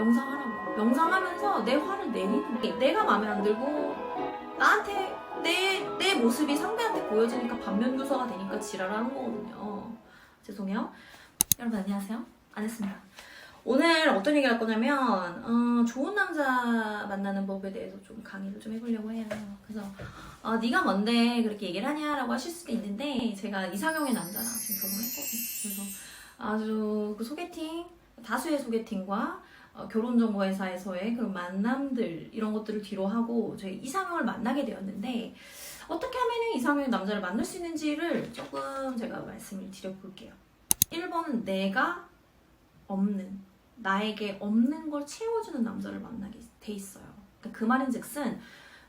명상하라고. 명상하면서 내 화를 내리는 게 내가 마음에 안 들고 나한테 내, 내 모습이 상대한테 보여지니까 반면 교사가 되니까 지랄하는 거거든요. 죄송해요. 여러분 안녕하세요. 안 했습니다. 오늘 어떤 얘기를 할 거냐면 어, 좋은 남자 만나는 법에 대해서 좀 강의를 좀 해보려고 해요. 그래서 어, 네가 뭔데 그렇게 얘기를 하냐라고 하실 수도 있는데 제가 이상형의 남자랑 지금 결혼했거든요. 그래서 아주 그 소개팅 다수의 소개팅과 어, 결혼정보회사에서의 그런 만남들 이런 것들을 뒤로 하고 저희 이상형을 만나게 되었는데 어떻게 하면 이상형의 남자를 만날 수 있는지를 조금 제가 말씀을 드려볼게요. 1번은 내가 없는 나에게 없는 걸 채워주는 남자를 만나게 돼 있어요. 그러니까 그 말인즉슨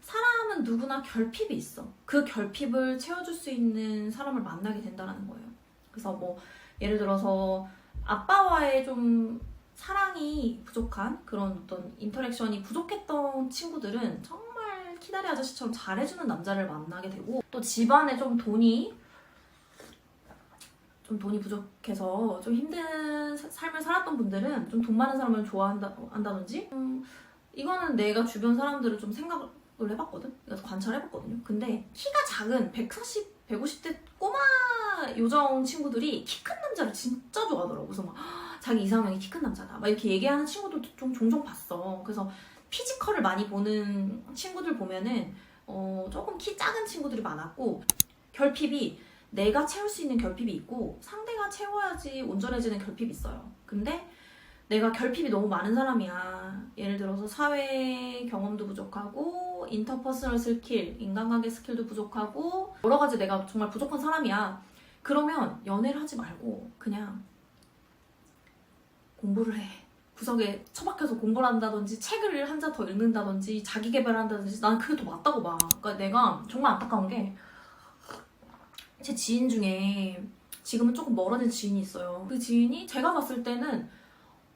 사람은 누구나 결핍이 있어. 그 결핍을 채워줄 수 있는 사람을 만나게 된다는 거예요. 그래서 뭐 예를 들어서 아빠와의 좀 사랑이 부족한 그런 어떤 인터랙션이 부족했던 친구들은 정말 키다리 아저씨처럼 잘해주는 남자를 만나게 되고 또 집안에 좀 돈이 좀 돈이 부족해서 좀 힘든 사- 삶을 살았던 분들은 좀 돈 많은 사람을 좋아한다 한다든지 음, 이거는 내가 주변 사람들을 좀 생각을 해봤거든? 그래서 관찰해봤거든요. 근데 키가 작은 140, 150대 꼬마 요정 친구들이 키 큰 남자를 진짜 좋아하더라고. 그래서 막 자기 이상형이 키 큰 남자다 막 이렇게 얘기하는 친구들도 좀 종종 봤어 그래서 피지컬을 많이 보는 친구들 보면은 어, 조금 키 작은 친구들이 많았고 결핍이 내가 채울 수 있는 결핍이 있고 상대가 채워야지 온전해지는 결핍이 있어요. 근데 내가 결핍이 너무 많은 사람이야. 예를 들어서 사회 경험도 부족하고 인터퍼스널 스킬, 인간관계 스킬도 부족하고 여러 가지 내가 정말 부족한 사람이야. 그러면 연애를 하지 말고 그냥 공부를 해. 구석에 처박혀서 공부를 한다든지 책을 한 자 더 읽는다든지 자기 개발을 한다든지 난 그게 더 맞다고 봐. 그러니까 내가 정말 안타까운 게 제 지인 중에 지금은 조금 멀어진 지인이 있어요. 그 지인이 제가 봤을 때는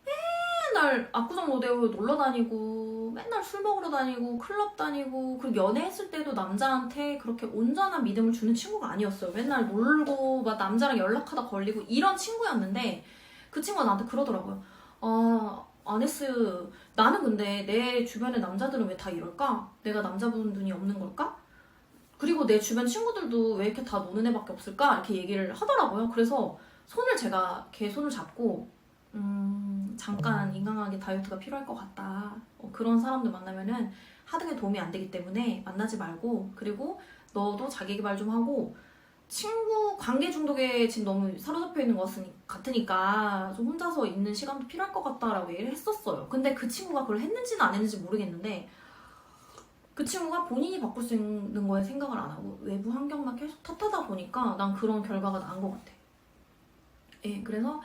맨날 압구정 로데오 놀러 다니고 맨날 술 먹으러 다니고 클럽 다니고 그리고 연애했을 때도 남자한테 그렇게 온전한 믿음을 주는 친구가 아니었어요. 맨날 놀고 막 남자랑 연락하다 걸리고 이런 친구였는데 그 친구가 나한테 그러더라고요. 아 아네스 나는 근데 내 주변의 남자들은 왜 다 이럴까? 내가 남자분 눈이 없는 걸까? 그리고 내 주변 친구들도 왜 이렇게 다 노는 애밖에 없을까? 이렇게 얘기를 하더라고요. 그래서 손을 제가 걔 손을 잡고 음, 잠깐 인간관계 다이어트가 필요할 것 같다. 어, 그런 사람들 만나면은 하등에 도움이 안 되기 때문에 만나지 말고 그리고 너도 자기 개발 좀 하고 친구 관계 중독에 지금 너무 사로잡혀 있는 것 같으니- 같으니까 좀 혼자서 있는 시간도 필요할 것 같다라고 얘기를 했었어요. 근데 그 친구가 그걸 했는지는 안 했는지 모르겠는데 그 친구가 본인이 바꿀 수 있는 거에 생각을 안 하고 외부 환경만 계속 탓하다 보니까 난 그런 결과가 난 것 같아. 예, 그래서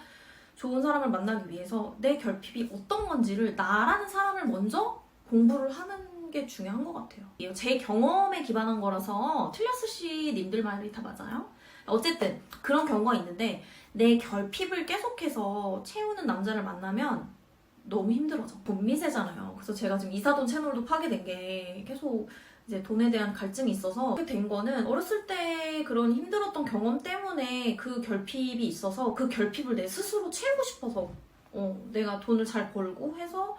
좋은 사람을 만나기 위해서 내 결핍이 어떤 건지를 나라는 사람을 먼저 공부를 하는 게 중요한 것 같아요. 제 경험에 기반한 거라서 틀렸을 시 님들 말이 다 맞아요. 어쨌든 그런 경우가 있는데 내 결핍을 계속해서 채우는 남자를 만나면 너무 힘들어져. 돈 미세잖아요. 그래서 제가 지금 이사돈 채널도 파게 된 게 계속 이제 돈에 대한 갈증이 있어서 그렇게 된 거는 어렸을 때 그런 힘들었던 경험 때문에 그 결핍이 있어서 그 결핍을 내 스스로 채우고 싶어서 어, 내가 돈을 잘 벌고 해서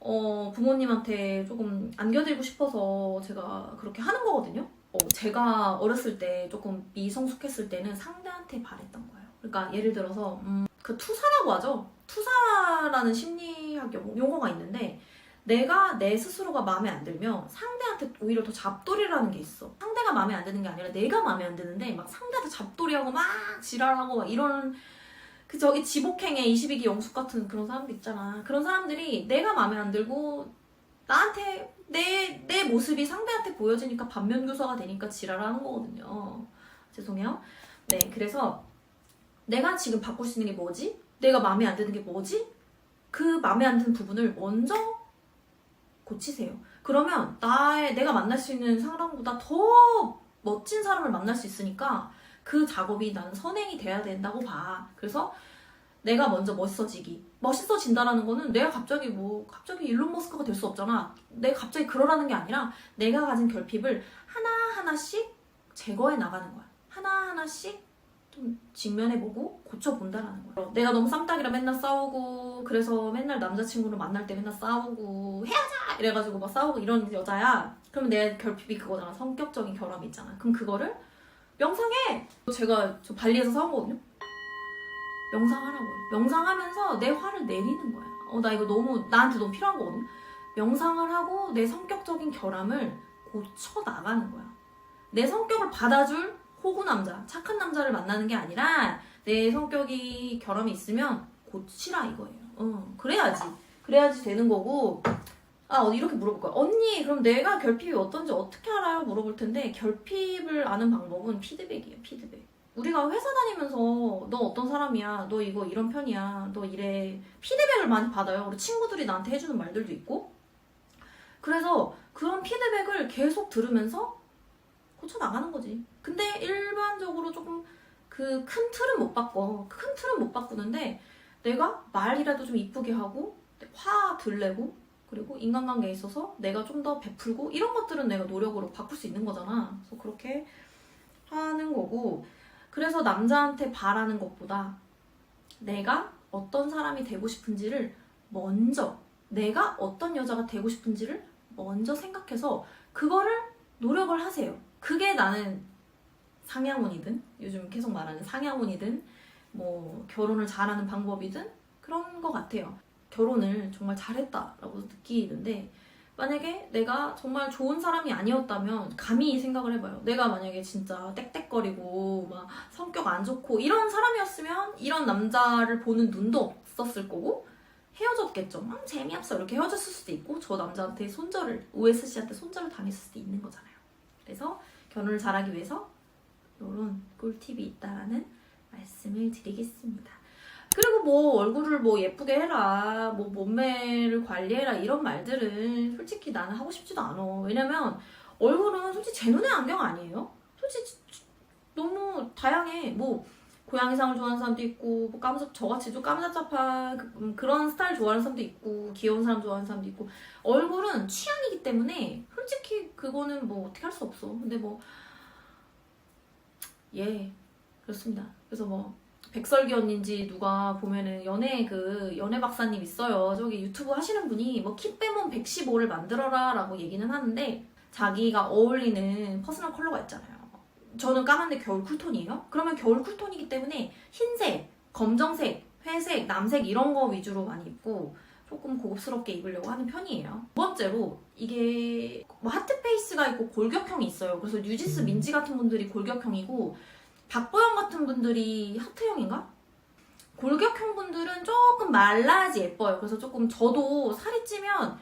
어, 부모님한테 조금 안겨드리고 싶어서 제가 그렇게 하는 거거든요. 어, 제가 어렸을 때 조금 미성숙했을 때는 상대한테 바랬던 거예요. 그러니까 예를 들어서 음, 그 투사라고 하죠. 투사라는 심리학 용- 용어가 있는데 내가 내 스스로가 마음에 안 들면 상대한테 오히려 더 잡돌이라는 게 있어. 상대가 마음에 안 드는 게 아니라 내가 마음에 안 드는데 막 상대한테 잡돌이하고 막 지랄하고 막 이런 그 저기 지복행의 22기 영숙 같은 그런 사람들 있잖아. 그런 사람들이 내가 마음에 안 들고 나한테 내, 내 모습이 상대한테 보여지니까 반면 교사가 되니까 지랄하는 거거든요. 죄송해요. 네, 그래서 내가 지금 바꿀 수 있는 게 뭐지? 내가 마음에 안 드는 게 뭐지? 그 마음에 안 드는 부분을 먼저 고치세요. 그러면 나의 내가 만날 수 있는 사람보다 더 멋진 사람을 만날 수 있으니까 그 작업이 나는 선행이 돼야 된다고 봐. 그래서 내가 먼저 멋있어지기. 멋있어진다라는 거는 내가 갑자기 뭐 갑자기 일론 머스크가 될 수 없잖아. 내가 갑자기 그러라는 게 아니라 내가 가진 결핍을 하나 하나씩 제거해 나가는 거야. 하나 하나씩 좀 직면해보고 고쳐본다라는 거야. 내가 너무 쌈딱이라 맨날 싸우고 그래서 맨날 남자친구를 만날 때 맨날 싸우고 헤어져 이래가지고 막 싸우고 이런 여자야. 그러면 내 결핍이 그거잖아. 성격적인 결함이 있잖아. 그럼 그거를 명상해. 제가 저 발리에서 싸운 거거든요. 명상하라고요. 명상하면서 내 화를 내리는 거야. 어 나 이거 너무 나한테 너무 필요한 거거든. 명상을 하고 내 성격적인 결함을 고쳐 나가는 거야. 내 성격을 받아줄 호구 남자, 착한 남자를 만나는 게 아니라 내 성격이 결함이 있으면 고치라 이거예요. 어, 그래야지. 그래야지 되는 거고. 아, 이렇게 물어볼 거야. 언니, 그럼 내가 결핍이 어떤지 어떻게 알아요? 물어볼 텐데, 결핍을 아는 방법은 피드백이에요, 피드백. 우리가 회사 다니면서 너 어떤 사람이야? 너 이거 이런 편이야? 너 이래? 피드백을 많이 받아요. 우리 친구들이 나한테 해주는 말들도 있고. 그래서 그런 피드백을 계속 들으면서 고쳐 나가는 거지. 근데 일반적으로 조금 그 큰 틀은 못 바꿔. 큰 틀은 못 바꾸는데 내가 말이라도 좀 이쁘게 하고 화 들내고 그리고 인간관계에 있어서 내가 좀 더 베풀고 이런 것들은 내가 노력으로 바꿀 수 있는 거잖아. 그래서 그렇게 하는 거고 그래서 남자한테 바라는 것보다 내가 어떤 사람이 되고 싶은지를 먼저 내가 어떤 여자가 되고 싶은지를 먼저 생각해서 그거를 노력을 하세요. 그게 나는 상향혼이든 요즘 계속 말하는 상향혼이든 뭐 결혼을 잘하는 방법이든 그런 것 같아요. 결혼을 정말 잘했다라고 느끼는데 만약에 내가 정말 좋은 사람이 아니었다면 감히 생각을 해봐요. 내가 만약에 진짜 땡땡거리고 막 성격 안 좋고 이런 사람이었으면 이런 남자를 보는 눈도 없었을 거고 헤어졌겠죠. 음, 재미없어 이렇게 헤어졌을 수도 있고 저 남자한테 손절을 OSC한테 손절을 당했을 수도 있는 거잖아요. 그래서 결혼을 잘하기 위해서 이런 꿀팁이 있다라는 말씀을 드리겠습니다. 그리고 뭐 얼굴을 뭐 예쁘게 해라, 뭐 몸매를 관리해라 이런 말들은 솔직히 나는 하고 싶지도 않아. 왜냐면 얼굴은 솔직히 제 눈에 안경 아니에요. 솔직히 너무 다양해. 뭐 고양이상을 좋아하는 사람도 있고, 뭐 까무잡 저같이 좀 까무잡잡한 그- 음, 그런 스타일 좋아하는 사람도 있고, 귀여운 사람 좋아하는 사람도 있고, 얼굴은 취향이기 때문에 솔직히 그거는 뭐 어떻게 할 수 없어. 근데 뭐 예, 그렇습니다. 그래서 뭐 백설기 언니인지 누가 보면은 연애 그 연애 박사님 있어요. 저기 유튜브 하시는 분이 뭐 키 빼면 115를 만들어라 라고 얘기는 하는데 자기가 어울리는 퍼스널 컬러가 있잖아요. 저는 까만데 겨울 쿨톤이에요. 그러면 겨울 쿨톤이기 때문에 흰색, 검정색, 회색, 남색 이런 거 위주로 많이 입고 조금 고급스럽게 입으려고 하는 편이에요. 두 번째로 이게 뭐 하트 페이스가 있고 골격형이 있어요. 그래서 뉴지스 민지 같은 분들이 골격형이고 박보영 같은 분들이 하트형인가? 골격형 분들은 조금 말라야지 예뻐요. 그래서 조금 저도 살이 찌면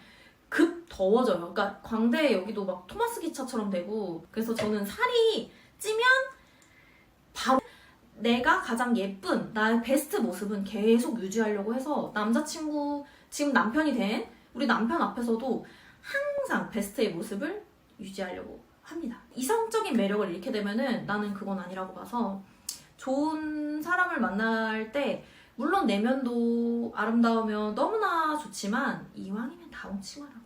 급 더워져요. 그러니까 광대 여기도 막 토마스 기차처럼 되고 그래서 저는 살이 찌면 바로 내가 가장 예쁜 나의 베스트 모습은 계속 유지하려고 해서 남자친구 지금 남편이 된 우리 남편 앞에서도 항상 베스트의 모습을 유지하려고 합니다. 이성적인 매력을 잃게 되면은 나는 그건 아니라고 봐서 좋은 사람을 만날 때 물론 내면도 아름다우면 너무나 좋지만 이왕이면 다홍치마라고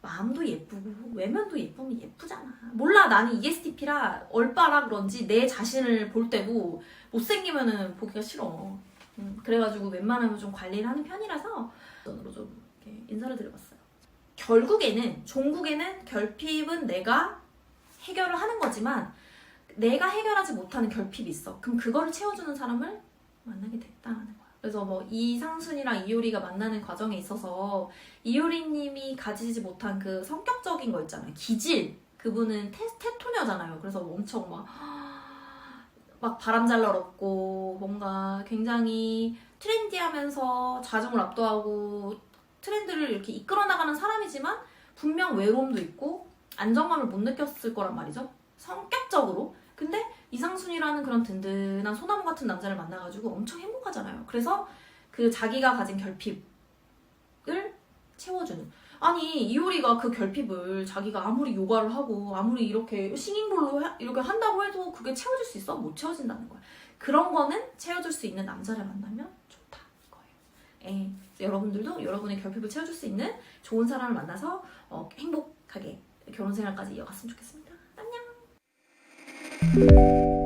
마음도 예쁘고 외면도 예쁘면 예쁘잖아. 몰라 나는 ESTP라 얼빠라 그런지 내 자신을 볼 때도 못생기면은 보기가 싫어. 음, 그래가지고 웬만하면 좀 관리를 하는 편이라서 으로 좀 이렇게 인사를 드려봤어요. 결국에는 종국에는 결핍은 내가 해결을 하는 거지만 내가 해결하지 못하는 결핍이 있어. 그럼 그거를 채워주는 사람을 만나게 됐다는 거야. 그래서 뭐 이상순이랑 이효리가 만나는 과정에 있어서 이효리님이 가지지 못한 그 성격적인 거 있잖아요. 기질. 그분은 테, 테토녀잖아요. 그래서 엄청 막, 막 바람 잘 날없고 뭔가 굉장히 트렌디하면서 자정을 압도하고 트렌드를 이렇게 이끌어 나가는 사람이지만 분명 외로움도 있고 안정감을 못 느꼈을 거란 말이죠. 성격적으로. 근데 이상순이라는 그런 든든한 소나무 같은 남자를 만나가지고 엄청 행복하잖아요. 그래서 그 자기가 가진 결핍을 채워주는. 아니 이효리가 그 결핍을 자기가 아무리 요가를 하고 아무리 이렇게 싱잉볼로 해- 이렇게 한다고 해도 그게 채워줄 수 있어? 못 채워진다는 거야. 그런 거는 채워줄 수 있는 남자를 만나면 좋다 이거예요. 예, 그래서 여러분들도 여러분의 결핍을 채워줄 수 있는 좋은 사람을 만나서 어, 행복하게 결혼 생활까지 이어갔으면 좋겠습니다. 안녕.